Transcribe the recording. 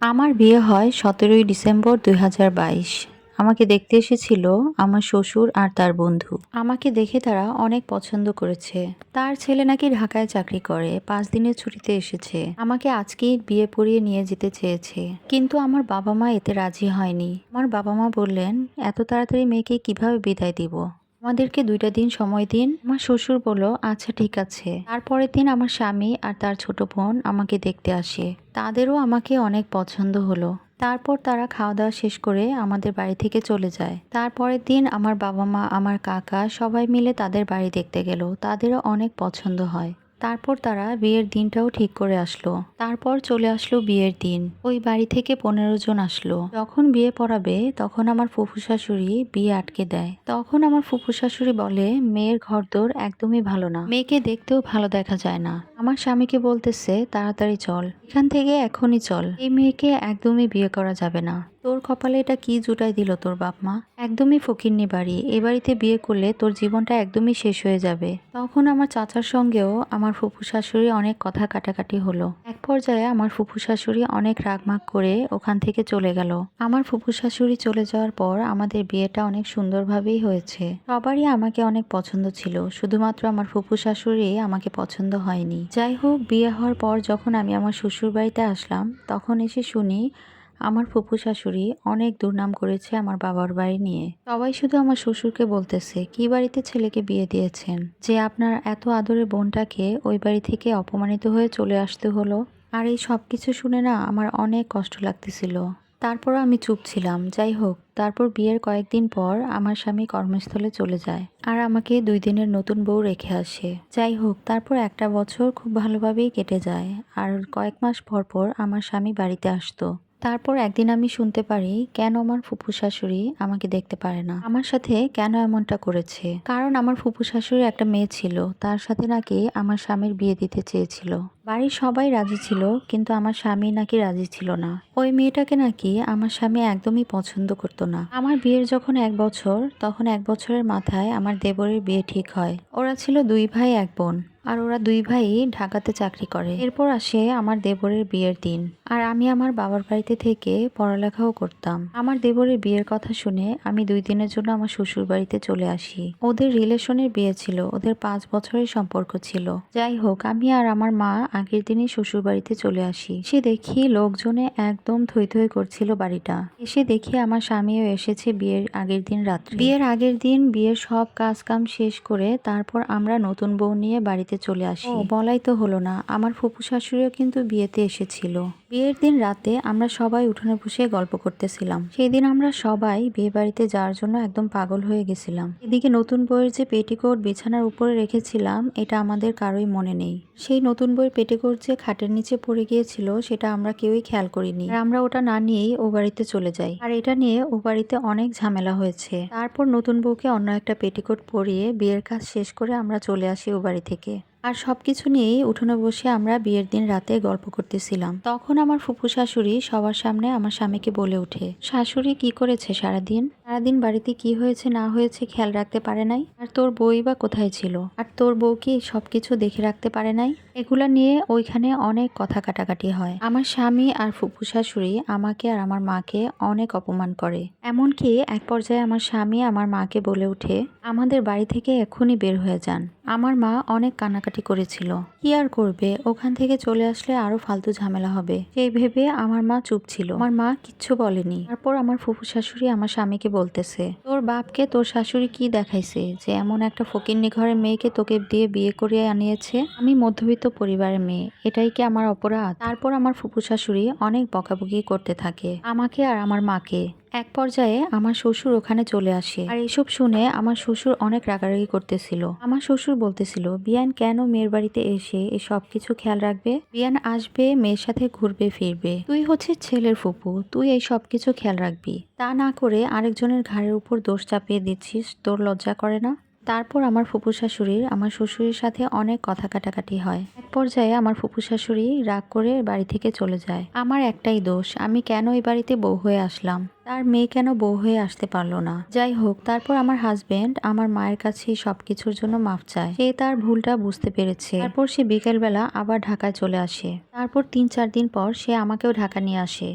আমার বিয়ে হয় সতেরোই ডিসেম্বর দুই হাজার বাইশ। আমাকে দেখতে এসেছিল আমার শ্বশুর আর তার বন্ধু। আমাকে দেখে তারা অনেক পছন্দ করেছে। তার ছেলে নাকি ঢাকায় চাকরি করে, পাঁচ দিনের ছুটিতে এসেছে। আমাকে আজকেই বিয়ে পড়িয়ে নিয়ে যেতে চেয়েছে। কিন্তু আমার বাবা মা এতে রাজি হয়নি। আমার বাবা মা বললেন, এত তাড়াতাড়ি মেয়েকে কীভাবে বিদায় দিব? আমাদেরকে দুইটা দিন সময় দিন। আমার শ্বশুর বলল আচ্ছা ঠিক আছে। তারপরের দিন আমার স্বামী আর তার ছোট বোন আমাকে দেখতে আসে। তাদেরও আমাকে অনেক পছন্দ হলো। তারপর তারা খাওয়া দাওয়া শেষ করে আমাদের বাড়ি থেকে চলে যায়। তারপরের দিন আমার বাবা মা আমার কাকা সবাই মিলে তাদের বাড়ি দেখতে গেল। তাদেরও অনেক পছন্দ হয়। তারপর তারা বিয়ের দিনটাও ঠিক করে আসলো। তারপর চলে আসলো বিয়ের দিন। ওই বাড়ি থেকে পনেরো জন আসলো। যখন বিয়ে পড়াবে, তখন আমার ফুফু শাশুড়ি বিয়ে আটকে দেয়। তখন আমার ফুফু শাশুড়ি বলে, মেয়ের ঘরদোর একদমই ভালো না। মেয়েকে দেখতেও ভালো দেখা যায় না। আমার স্বামীকে বলতেছে, তাড়াতাড়ি চল। এখান থেকে এখনই চল। এই মেয়েকে একদমই বিয়ে করা যাবে না। তোর কপালে এটা কি জুটাই দিল তোর বাপ মা? একদমই ফকিরনি বাড়ি। এ বাড়িতে বিয়ে করলে তোর জীবনটা একদমই শেষ হয়ে যাবে। তখন আমার চাচার সঙ্গেও আমার ফুফু শাশুড়ি অনেক কথা কাটাকাটি হলো। এক পর্যায়ে আমার ফুফু শাশুড়ি অনেক রাগমাগ করে ওখান থেকে চলে গেল। আমার ফুফু শাশুড়ি চলে যাওয়ার পর আমাদের বিয়েটা অনেক সুন্দরভাবেই হয়েছে। সবারই আমাকে অনেক পছন্দ ছিল। শুধুমাত্র আমার ফুফু শাশুড়ি আমাকে পছন্দ হয়নি। যাই হোক, বিয়ে হওয়ার পর যখন আমি আমার শ্বশুর বাড়িতে আসলাম, তখন এসে শুনি আমার ফুপু শাশুড়ি অনেক দুর্নাম করেছে আমার বাবার বাড়ি নিয়ে। সবাই শুধু আমার শ্বশুরকে বলতেছে, কি বাড়িতে ছেলেকে বিয়ে দিয়েছেন? যে আপনার এত আদরের বোনটাকে ওই বাড়ি থেকে অপমানিত হয়ে চলে আসতে হলো? আর এই সব কিছু শুনে না আমার অনেক কষ্ট লাগতেছিল। তারপর আমি চুপ ছিলাম। যাই হোক, তারপর বিয়ের কয়েকদিন পর আমার স্বামী কর্মস্থলে চলে যায় আর আমাকে দুই দিনের নতুন বউ রেখে আসে। যাই হোক, তারপর একটা বছর খুব ভালোভাবেই কেটে যায় আর কয়েক মাস পর পর আমার স্বামী বাড়িতে আসতো। তারপর একদিন আমি শুনতে পারি, কেন আমার ফুপু শাশুড়ি আমাকে দেখতে পারে না। আমার সাথে কেন এমনটা করেছে? কারণ আমার ফুপু শাশুড়ি একটা মেয়ে ছিল, তার সাথে নাকি আমার স্বামীর বিয়ে দিতে চেয়েছিল। বাড়ির সবাই রাজি ছিল, কিন্তু আমার স্বামী নাকি রাজি ছিল না। ওই মেয়েটাকে নাকি আমার স্বামী একদমই পছন্দ করতো না। আমার বিয়ের যখন এক বছর, তখন এক বছরের মাথায় আমার দেবরের বিয়ে ঠিক হয়। ওরা ছিল দুই ভাই, এক বোন। আর ওরা দুই ভাই ঢাকাতে চাকরি করে। এরপর আসে আমার দেবরের বিয়ের দিন। আর আমি আমার বাবার বাড়িতে থেকে পড়ালেখাও করতাম। আমার দেবরের বিয়ের কথা শুনে আমি দুই দিনের জন্য আমার শ্বশুর বাড়িতে চলে আসি। ওদের রিলেশনের বিয়ে ছিল, ওদের পাঁচ বছরের সম্পর্ক ছিল। যাই হোক, আমি আর আমার মা আগের দিনই শ্বশুর বাড়িতে চলে আসি। সে দেখি লোকজনে একদম থই থই করছিল বাড়িটা। এসে দেখি আমার স্বামীও এসেছে বিয়ের আগের দিন রাত্রে। বিয়ের আগের দিন বিয়ের সব কাজ কাম শেষ করে তারপর আমরা নতুন বউ নিয়ে বাড়িতে চলে আসি। বলাই তো হলো না, আমার ফুপু শাশুড়িও কিন্তু বিয়েতে এসেছিল। বিয়ের দিন রাতে আমরা সবাই উঠোনে বসে গল্প করতেছিলাম। সেই দিন আমরা সবাই বিয়ে বাড়িতে যাওয়ার জন্য একদম পাগল হয়ে গেছিলাম। এদিকে নতুন বইয়ের যে পেটিকোট বিছানার উপরে রেখেছিলাম, এটা আমাদের কারোই মনে নেই। সেই নতুন বইয়ের পেটিকোট যে খাটের নিচে পড়ে গিয়েছিল, সেটা আমরা কেউই খেয়াল করিনি। আর আমরা ওটা না নিয়েই ও বাড়িতে চলে যাই। আর এটা নিয়ে ও বাড়িতে অনেক ঝামেলা হয়েছে। তারপর নতুন বউকে অন্য একটা পেটিকোট পরিয়ে বিয়ের কাজ শেষ করে আমরা চলে আসি ও বাড়ি থেকে। আর সব কিছু নিয়েই উঠোনে বসে আমরা বিয়ের দিন রাতে গল্প করতেছিলাম। তখন আমার ফুফু শাশুড়ি সবার সামনে আমার স্বামীকে বলে ওঠে, শাশুড়ি কি করেছে সারাদিন? সারাদিন বাড়িতে কি হয়েছে, না হয়েছে খেয়াল রাখতে পারে নাই? আর তোর বই বা কোথায় ছিল? আর তোর বউ কি সবকিছু দেখে রাখতে পারে নাই? এগুলা নিয়ে ওইখানে অনেক কথা কাটাকাটি হয়। আমার স্বামী আর ফুফু শাশুড়ি আমাকে আর আমার মাকে অনেক অপমান করে। এমনকি এক পর্যায়ে আমার স্বামী আমার মাকে বলে উঠে আমাদের বাড়ি থেকে এক্ষুনি বের হয়ে যান। আমার মা অনেক কান্নাকাটি করেছিল। কি আর করবে? ওখান থেকে চলে আসলে আরও ফালতু ঝামেলা হবে। সেই ভেবে আমার মা চুপ ছিল। আমার মা কিচ্ছু বলেনি। তারপর আমার ফুফু শাশুড়ি আমার স্বামীকে বলতেছে, তোর বাপকে তোর শাশুড়ি কি দেখাইছে যে এমন একটা ফকিন্নি ঘরের মেয়েকে তোকে দিয়ে বিয়ে করিয়ে আনিয়েছে? আমি মধ্যবিত্ত পরিবারের মেয়ে। এটাই কি আমার অপরাধ? তারপর আমার ফুফু শাশুড়ি অনেক বকাবকি করতে থাকে, আমাকে আর আমার মাকে। এক পর্যায়ে আমার শ্বশুর ওখানে চলে আসে। আর এসব শুনে আমার শ্বশুর অনেক রাগারাগি করতেছিল। আমার শ্বশুর বলতেছিল, বিয়ান, কেন মেয়ের বাড়িতে এসে এই সব কিছু খেয়াল রাখবে? বিয়ান আসবে, মেয়ের সাথে ঘুরবে, ফিরবে। তুই হচ্ছে ছেলের ফুপু, তুই এই সব কিছু খেয়াল রাখবি। তা না করে আরেকজনের ঘাড়ের উপর দোষ চাপিয়ে দিচ্ছিস, তোর লজ্জা করে না? তারপর আমার ফুপু শাশুড়ির, আমার শ্বশুরের সাথে অনেক কথা কাটাকাটি হয়। এক পর্যায়ে আমার ফুপু শাশুড়ি রাগ করে বাড়ি থেকে চলে যায়। আমার একটাই দোষ, আমি কেন এই বাড়িতে বউ হয়ে আসলাম? তার মেয়ে কেন বউ হয়ে আসতে পারল না? যাই হোক, তারপর আমার হাজবেন্ড আমার মায়ের কাছে সবকিছুর জন্য মাফ চায়। সে তার ভুলটা বুঝতে পেরেছে। তারপর সে বিকেলবেলা আবার ঢাকায় চলে আসে। তারপর তিন চার দিন পর সে আমাকেও ঢাকা নিয়ে আসে।